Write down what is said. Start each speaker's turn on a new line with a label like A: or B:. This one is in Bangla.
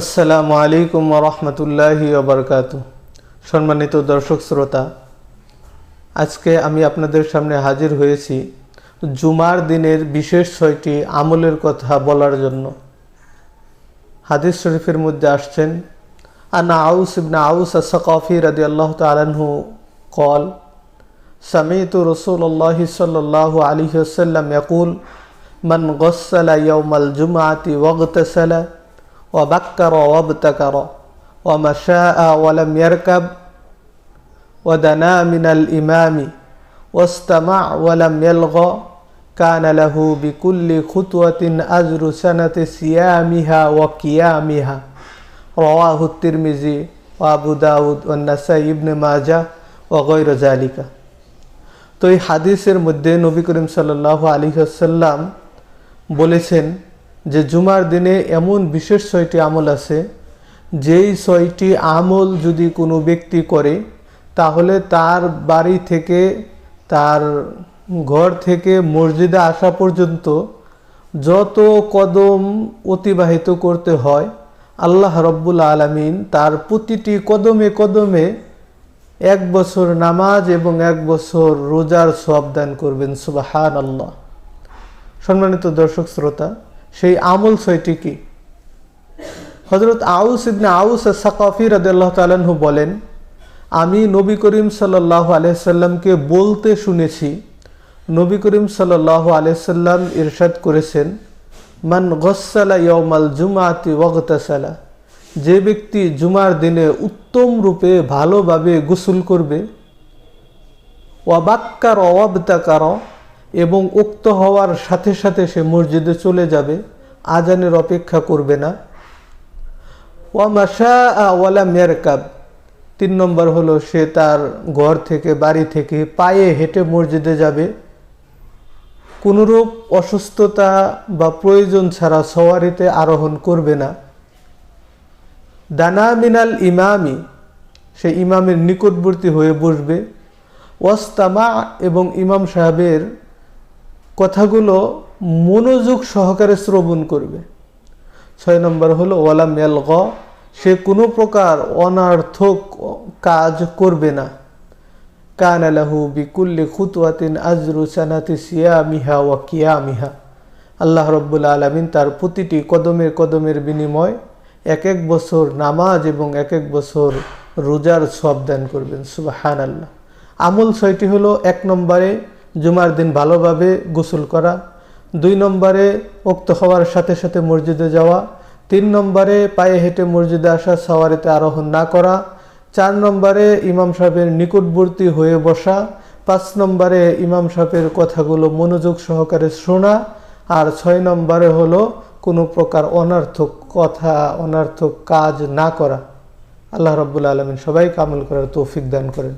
A: আসসালামু আলাইকুম রহমতুল্লাহ ওবরকাত সম্মানিত দর্শক শ্রোতা, আজকে আমি আপনাদের সামনে হাজির হয়েছি জুমার দিনের বিশেষ ছয়টি আমলের কথা বলার জন্য। হাদিস শরীফের মধ্যে আসছেন, আনা আউস ইবনা আউস আসকাফি রাজি আল্লাহ তালাহু কল, সামিত রসুল্লাহ সাল্লাহ আলী আসাল্লাম ইয়াকুল, মান গসালা ইয়াউমাল জুমাতি ওয়াগতাসালা وبكر وابتكر ومشاء ولم يركب ودنا من الإمام واستمع ولم يلغى كان له بكل خطوة أجر سنة صيامها وقيامها رواه الترمذي وأبو داود والنسائي ابن ماجه وغير ذلك তো এই হাদিসের মধ্যে নবী করিম সাল্লাহ আলী আসাল্লাম বলেছেন যে জুমার দিনে এমন বিশেষ ছয়টি আমল আছে, যেই ছয়টি আমল যদি কোনো ব্যক্তি করে, তাহলে তার বাড়ি থেকে, তার ঘর থেকে মসজিদে আসা পর্যন্ত যত কদম অতিবাহিত করতে হয়, আল্লাহ রব্বুল আলমিন তার প্রতিটি কদমে কদমে এক বছর নামাজ এবং এক বছর রোজার সব দান করবেন সুবাহান আল্লাহ সম্মানিত দর্শক, শ্রোতা সেই আমল ছয়টি কি? হজরত আউস ইবনে আউস সাকাফি রাদিয়াল্লাহ তালাহু বলেন, আমি নবী করিম সাল্লাহ আলহামকে বলতে শুনেছি, নবী করিম সাল্লাহ আলহাম ইরশাদ করেছেন, মান গসালা ইয়মাল জুমাতি ওগতাসালা যে ব্যক্তি জুমার দিনে উত্তম রূপে ভালোভাবে গোসল করবে ওয়াবাক্কার অবাবতাকার এবং উক্ত হওয়ার সাথে সাথে সে মসজিদে চলে যাবে, আজানের অপেক্ষা করবে না। ওয়ামাশা ওয়ালা মেরকাব তিন নম্বর হলো সে তার ঘর থেকে, বাড়ি থেকে পায়ে হেঁটে মসজিদে যাবে। কোনোরূপ অসুস্থতা বা প্রয়োজন ছাড়া সওয়ারিতে আরোহণ করবে না। দানা মিনাল ইমামি। সে ইমামের নিকটবর্তী হয়ে বসবে। ওয়াস্তামা এবং ইমাম সাহেবের কথাগুলো মনোযোগ সহকারে শ্রবণ করবে। ছয় নম্বর হলো, ওয়ালাম গ সে কোনো প্রকার অনার্থক কাজ করবে না। কান আলাহু বিকুল্লি খুতুয়াতিন আজরু সানাতি সিয়া মিহা ওয়া কিয়া মিহা আল্লাহ রব্বুল আলমিন তার প্রতিটি কদমের কদমের বিনিময় এক এক বছর নামাজ এবং এক এক বছর রোজার সব দান করবেন। সুবাহান আল্লাহ আমল ছয়টি হলো, এক নম্বরে জুমার দিন ভালোভাবে গোসল করা, দুই নম্বরে উক্ত হওয়ার সাথে সাথে মসজিদে যাওয়া, তিন নম্বরে পায়ে হেঁটে মসজিদে আসা, সাওয়ারিতে আরোহণ না করা, চার নম্বরে ইমাম সাহেবের নিকটবর্তী হয়ে বসা, পাঁচ নম্বরে ইমাম সাহেবের কথাগুলো মনোযোগ সহকারে শোনা আর ছয় নম্বরে হলো কোনো প্রকার অনার্থক কথা, অনার্থক কাজ না করা। আল্লাহ রব্বুল আলমিন সবাই কামল করার তৌফিক দান করেন।